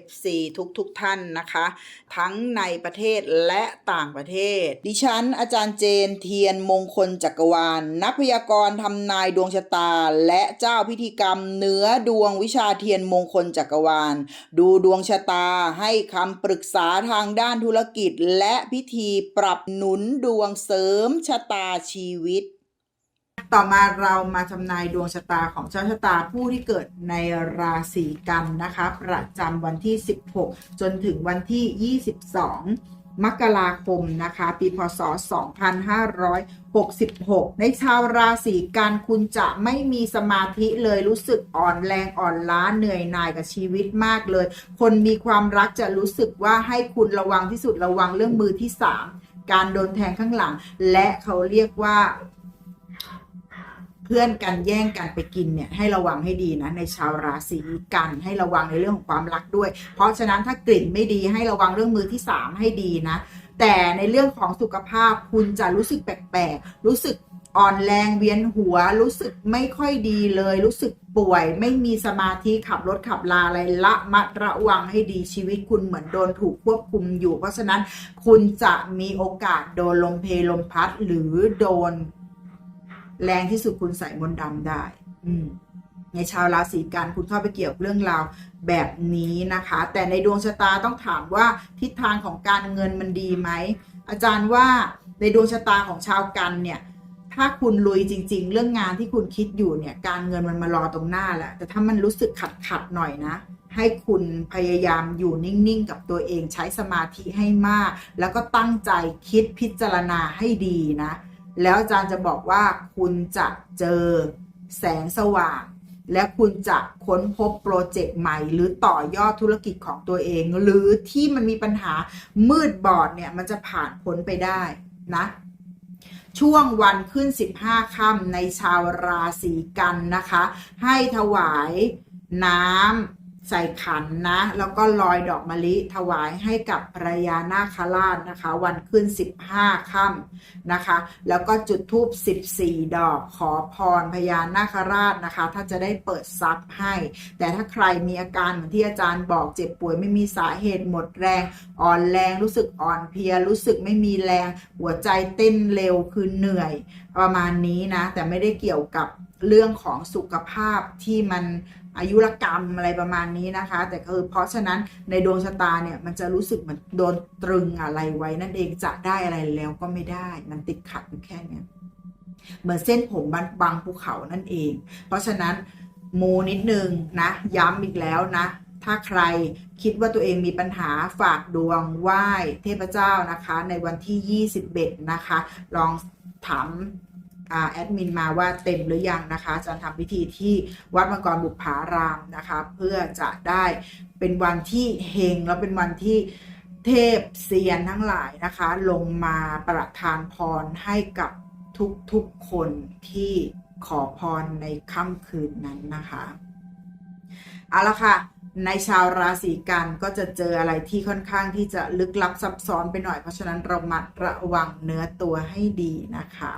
FC ทุกๆทท่านนะคะ ทั้งในประเทศและต่างประเทศ ดิฉัน อาจารย์เจนเทียนมงคลจักรวาลนักพยากรณ์ทำนายดวงชะตา และเจ้าพิธีกรรมเนื้อดวงวิชาเทียนมงคลจักรวาล ดูดวงชะตาให้คำปรึกษาทางด้านธุรกิจ และพิธีปรับหนุนดวงเสริมชะตาชีวิต ต่อมาเรามาทำนายดวงชะตาของเจ้าชะตาผู้ที่เกิดในราศีกันนะคะประจำวันที่ 16 จนถึงวันที่ 22 มกราคมนะคะ ปีพศ 2566 ในชาวราศีกันคุณจะไม่มีสมาธิเลยรู้สึกอ่อนแรงอ่อนล้าเหนื่อยหน่ายกับชีวิตมากเลย คนมีความรักจะรู้สึกว่าให้คุณระวังที่สุดระวังเรื่องมือที่ 3 การโดนแทงข้างหลัง และเขาเรียกว่า พื่อนกันแย่งกันไปกินเนี่ยให้ระวังให้ดีนะในชาวราศีกันให้ระวังในเรื่องของความรักด้วย เพราะฉะนั้นถ้ากลิ่นไม่ดีให้ระวังเรื่องมือที่สามให้ดีนะ แต่ในเรื่องของสุขภาพคุณจะรู้สึกแปลกๆ รู้สึกอ่อนแรงเวียนหัว รู้สึกไม่ค่อยดีเลย รู้สึกป่วย ไม่มีสมาธิขับรถขับลาอะไรละมัดระวังให้ดีชีวิตคุณเหมือนโดนถูกควบคุมอยู่ เพราะฉะนั้นคุณจะมีโอกาสโดนลมเพลลมพัดหรือโดน แรงที่สุดคุณใส่มนต์ดำได้ อืมในชาวราศีกันคุณเข้าไปเกี่ยวกับเรื่องราวแบบนี้นะคะ แต่ในดวงชะตาต้องถามว่าทิศทางของการเงินมันดีไหมอาจารย์ว่าในดวงชะตาของชาวกันเนี่ยถ้าคุณลุยจริง ๆ เรื่องงานที่คุณคิดอยู่เนี่ยการเงินมันมารอตรงหน้าแหละแต่ถ้ามันรู้สึกขัดขัดๆหน่อยนะ ให้คุณพยายามอยู่นิ่งๆ กับตัวเองใช้สมาธิให้มาก แล้วก็ตั้งใจคิดพิจารณาให้ดีนะ แล้วอาจารย์จะบอกว่าคุณจะเจอแสงสว่าง และคุณจะค้นพบโปรเจกต์ใหม่ หรือต่อยอดธุรกิจของตัวเอง หรือที่มันมีปัญหามืดบอดเนี่ยมันจะผ่านพ้นไปได้นะช่วงวันขึ้น 15ค่ำในชาวราศีกันนะคะ ให้ถวายน้ำ ใส่ขันนะ แล้วก็ลอยดอกมะลิถวายให้กับพระยานาคราชนะคะ วันขึ้น 15ค่ำนะคะ แล้วก็จุดธูป14 ดอกขอพรพญานาคราชนะคะ ถ้าจะได้เปิดทรัพย์ให้ แต่ถ้าใครมีอาการเหมือนที่อาจารย์บอกเจ็บป่วยไม่มีสาเหตุหมดแรง อ่อนแรงรู้สึกอ่อนเพลียรู้สึกไม่มีแรง หัวใจเต้นเร็วคือเหนื่อยประมาณนี้นะ แต่ไม่ได้เกี่ยวกับเรื่องของสุขภาพที่มัน อายุรกรรมอะไรประมาณนี้นะคะ แต่คือเพราะฉะนั้นในดวงชะตาเนี่ยมันจะรู้สึกเหมือนโดนตรึงอะไรไว้นั่นเองจะได้อะไรแล้วก็ไม่ได้ มันติดขัดอยู่แค่เนี้ยเหมือนเส้นผมบางบางภูเขานั่นเอง เพราะฉะนั้นมูนิดนึงนะ ย้ำอีกแล้วนะ ถ้าใครคิดว่าตัวเองมีปัญหาฝากดวงไหว้เทพเจ้านะคะ ในวันที่ 21 นะคะ ลองถาม แอดมินมาว่าเต็มหรือยังนะคะจะทำพิธีที่วัดมังกรบุพารามนะคะ เพื่อจะได้เป็นวันที่เฮงแล้วเป็นวันที่เทพเซียนทั้งหลายนะคะ ลงมาประทานพรให้กับทุกๆคนที่ขอพรในค่ำคืนนั้นนะคะเอาละค่ะในชาวราศีกันก็จะเจออะไรที่ค่อนข้างที่จะลึกลับซับซ้อนไปหน่อย เพราะฉะนั้นเรามัดระวังเนื้อตัวให้ดีนะคะ